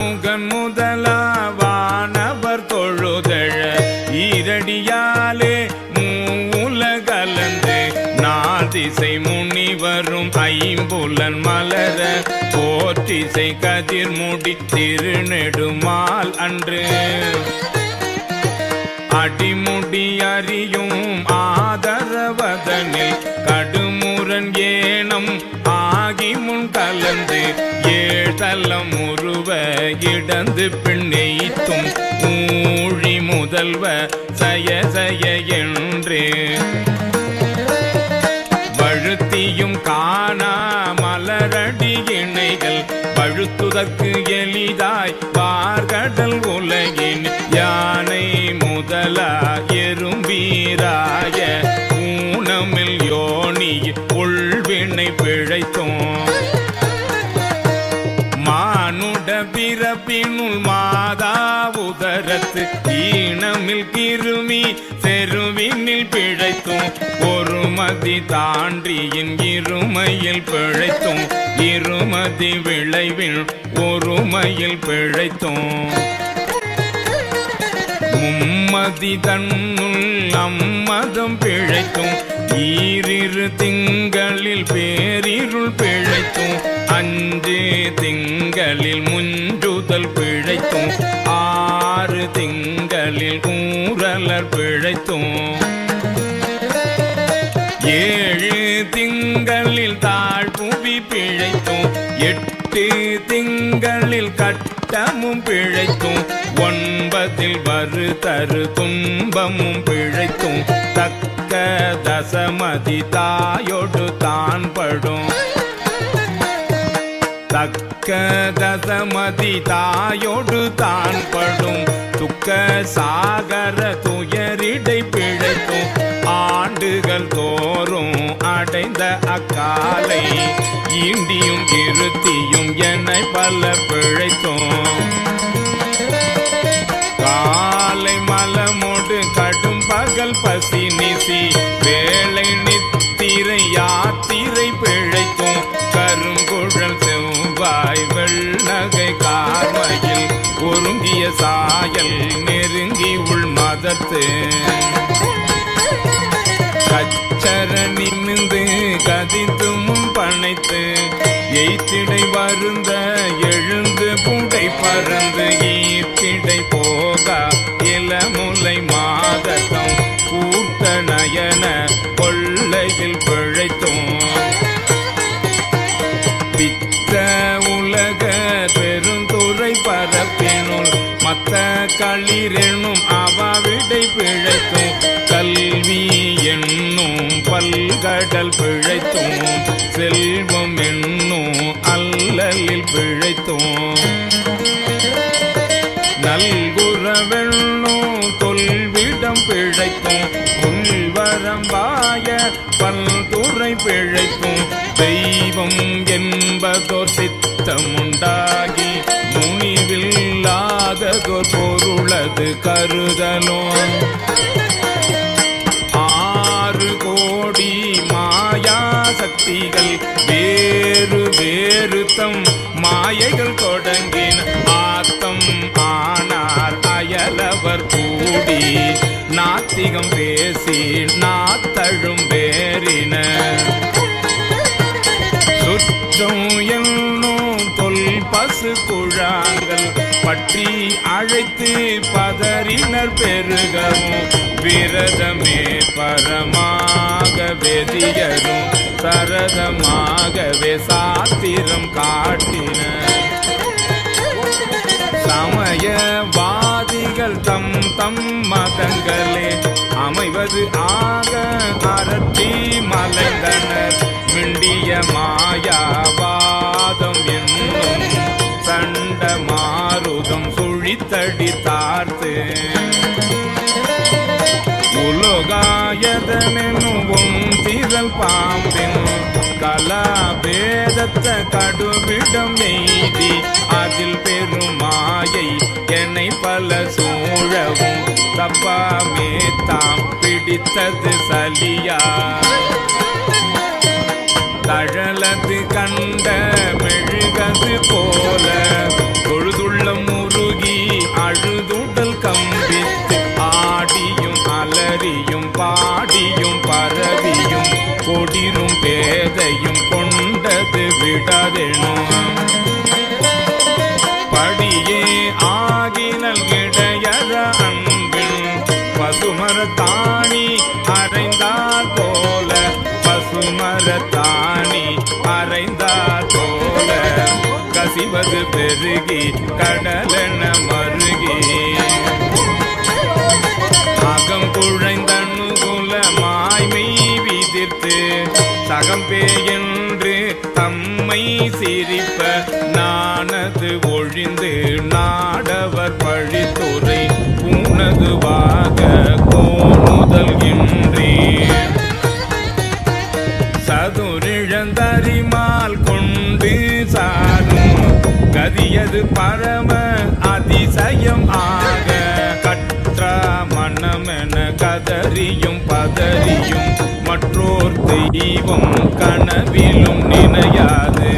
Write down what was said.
முகன் முதலாவானவர் தொழுதழ ஈரடியாலே மூலகலந்து நாதிசை முனிவரும் ஐம்புலன் மலர போற்றிசை கதிர் கதிர்முடி திருநெடுமால் அன்று. அடிமுடி அறியும் ஆதரவதனில் இடந்து பின்னெய்த்தும் மூழி முதல்வ சய சய என்று. வழுத்தியும் காணா மலரடி இணைகள் பழுத்துதற்கு எளிதாய் பார்கடல் உலகின் யானை முதலா பிறப்பினுள் மாதா உதரத்து ஈனமில் கிருமி செருவினில் பிழைத்தும். ஒருமதி தாண்டியின் இருமையில் பிழைத்தும். இருமதி விளைவில் ஒருமையில் பிழைத்தும். மும்மதி தன்னுள் அம்மதம் பிழைத்தும். ஈரிரு திங்களில் பேரிருள் பிழைத்தும். அஞ்சு திங்களில் முன்றுதல் பிழைத்தும் ஆறு திங்களில் ஊரலர் பிழைத்தும். ஏழு திங்களில் தாழ்புவி பிழைத்தும் எட்டு திங்களில் கட்டமும் பிழைத்தும் ஒன்பதில் வரு தரு துன்பமும் பிழைத்தும் தக்க தசமதி தாயோடு தான் படும் தக்க தசமதி தாயோடு தான் படும். துக்க சாகர துயரிடை பிழைக்கும். ஆண்டுகள் தோறும் அடைந்த அக்காலை ஈண்டியும் இருத்தியும் என்னை பல பிழைத்தோம் காலை மலமோடு கடும் பகல் பசி நிசி வேலை நித்திரையார் சாயல் நெருங்கி உள் மதத்து. கச்சர நிமிந்து கதித்தும் பனைத்து எய்த்திடை வருந்த எழுந்து புடை பறந்து ஏ களிரெனும் அவாவிடை பிழைத்தும் கல்வி என்னும் பல்கடல் பிழைத்தும் செல்வம் என்னும் அல்லலில் பிழைத்தும் நல்குறவெண்ணோ தொல்விடம் பிழைத்தும் உள்வரம்பாய பல்துறை பிழைக்கும் தெய்வம் என்பதோர் பொருளது ஆறு கோடி மாயா சக்திகள் வேறு வேறு தம் மாயைகள் தொடங்கின ஆத்தம் ஆனார் அயலவர் கூடி. நாத்திகம் பேசி நாத்தழும் வேறின சுற்றும் என்னும் தொல் பசு குழாங்கள் பற்றி அழைத்து பதறினர் பெருகவும் விரதமே பரமாக வெதியரும் சரதமாகவே சாத்திரம் காட்டின. சமயவாதிகள் தம் தம் மதங்களே அமைவது ஆக அரட்டி மலைந்தனர் மிண்டிய மாயாவ கொண்ட மாருதம் சுழித்தடி தார்த்து. உலோகாயதனும் திரல் பாம்பின் கலாபேதத்த கடுவிடம் எய்தி அதில் பெருமாயை என்னை பல சூழவும் தப்பாமே தாம் பிடித்தது சலியா. கசிவது பெருகி கடலென மருகி. அகம் குழைந்தனுகுல மாய்மை விதிர்த்து சகம்பேயன்று தம்மை சிரிப்ப நானது ஒழிந்து நாடவர் பழித்துறை பூனதுவாக கோணுதல் இன்றே. கதறியும் பதறியும். மற்றோர் தெய்வம் கனவிலும் நினையாது.